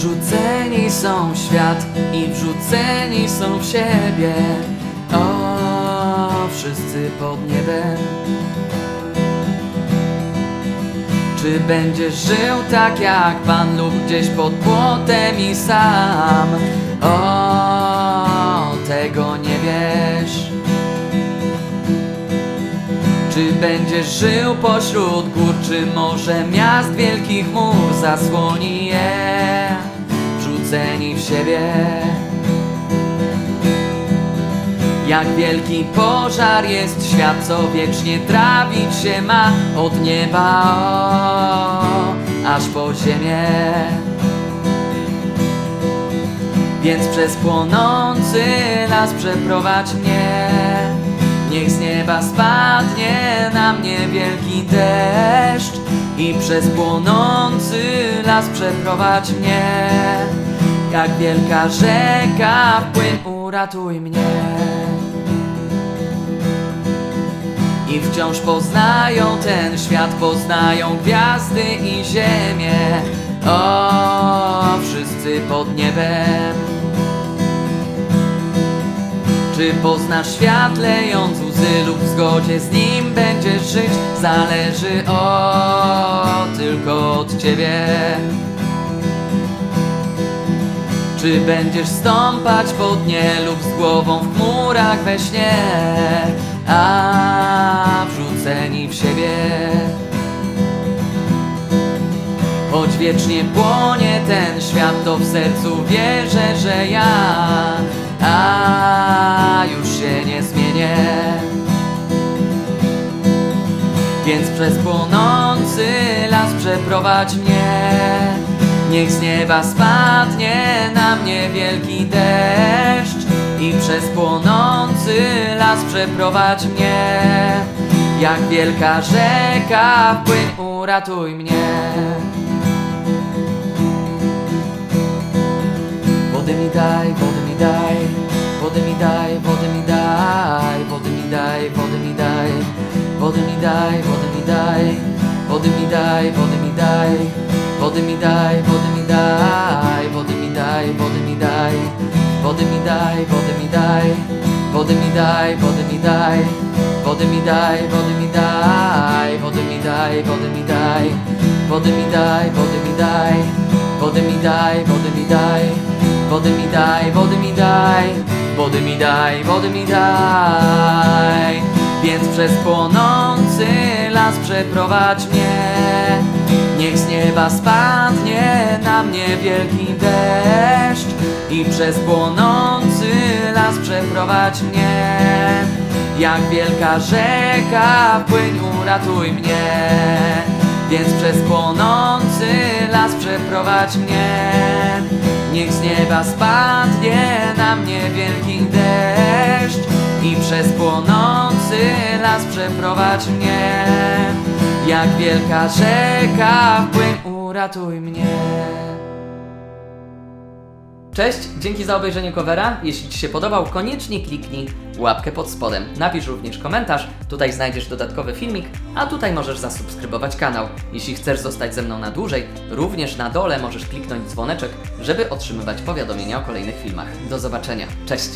Wrzuceni są w świat i wrzuceni są w siebie. O, wszyscy pod niebem. Czy będziesz żył tak jak Pan lub gdzieś pod płotem i sam? O, tego nie wiesz. Czy będziesz żył pośród gór, czy może miast wielkich mur zasłoni je, wrzuceni w siebie? Jak wielki pożar jest świat, co wiecznie trawić się ma od nieba o, aż po ziemię. Więc przez płonący las przeprowadź mnie. Niech z nieba spadnie na mnie wielki deszcz i przez płonący las przeprowadź mnie. Jak wielka rzeka, płyn uratuj mnie. I wciąż poznają ten świat, poznają gwiazdy i ziemię. O, wszyscy pod niebem. Czy poznasz świat lejąc łzy lub w zgodzie z nim będziesz żyć? Zależy o tylko od ciebie. Czy będziesz stąpać po dnie lub z głową w chmurach we śnie? A wrzuceni w siebie. Choć wiecznie płonie ten świat, to w sercu wierzę, że ja a już się nie zmienię. Więc przez płonący las przeprowadź mnie. Niech z nieba spadnie na mnie wielki deszcz I przez płonący las przeprowadź mnie. Jak wielka rzeka wpłyń uratuj mnie. Wody mi daj, wody mi daj Wody mi daj, wody mi daj Wody mi daj, wody mi daj Wody mi daj, wody mi daj Wody mi daj, wody mi daj wody mi daj, wody mi daj, wody mi daj, wody mi daj, wody mi daj, wody mi daj, wody mi daj, wody mi daj, wody mi daj, wody mi daj, wody mi daj, wody mi daj, wody mi daj, wody mi daj, wody mi daj, wody mi daj. Wody mi daj, wody mi daj, wody mi daj, wody mi daj. Więc przez płonący las przeprowadź mnie. Niech z nieba spadnie na mnie wielki deszcz i przez płonący las przeprowadź mnie. Jak wielka rzeka, płyń uratuj mnie. Więc przez płonący las przeprowadź mnie. Niech z nieba spadnie na mnie wielki deszcz i przez płonący las przeprowadź mnie. Jak wielka rzeka, płyń uratuj mnie. Cześć, dzięki za obejrzenie covera. Jeśli Ci się podobał, koniecznie kliknij łapkę pod spodem. Napisz również komentarz, tutaj znajdziesz dodatkowy filmik, a tutaj możesz zasubskrybować kanał. Jeśli chcesz zostać ze mną na dłużej, również na dole możesz kliknąć dzwoneczek, żeby otrzymywać powiadomienia o kolejnych filmach. Do zobaczenia, cześć!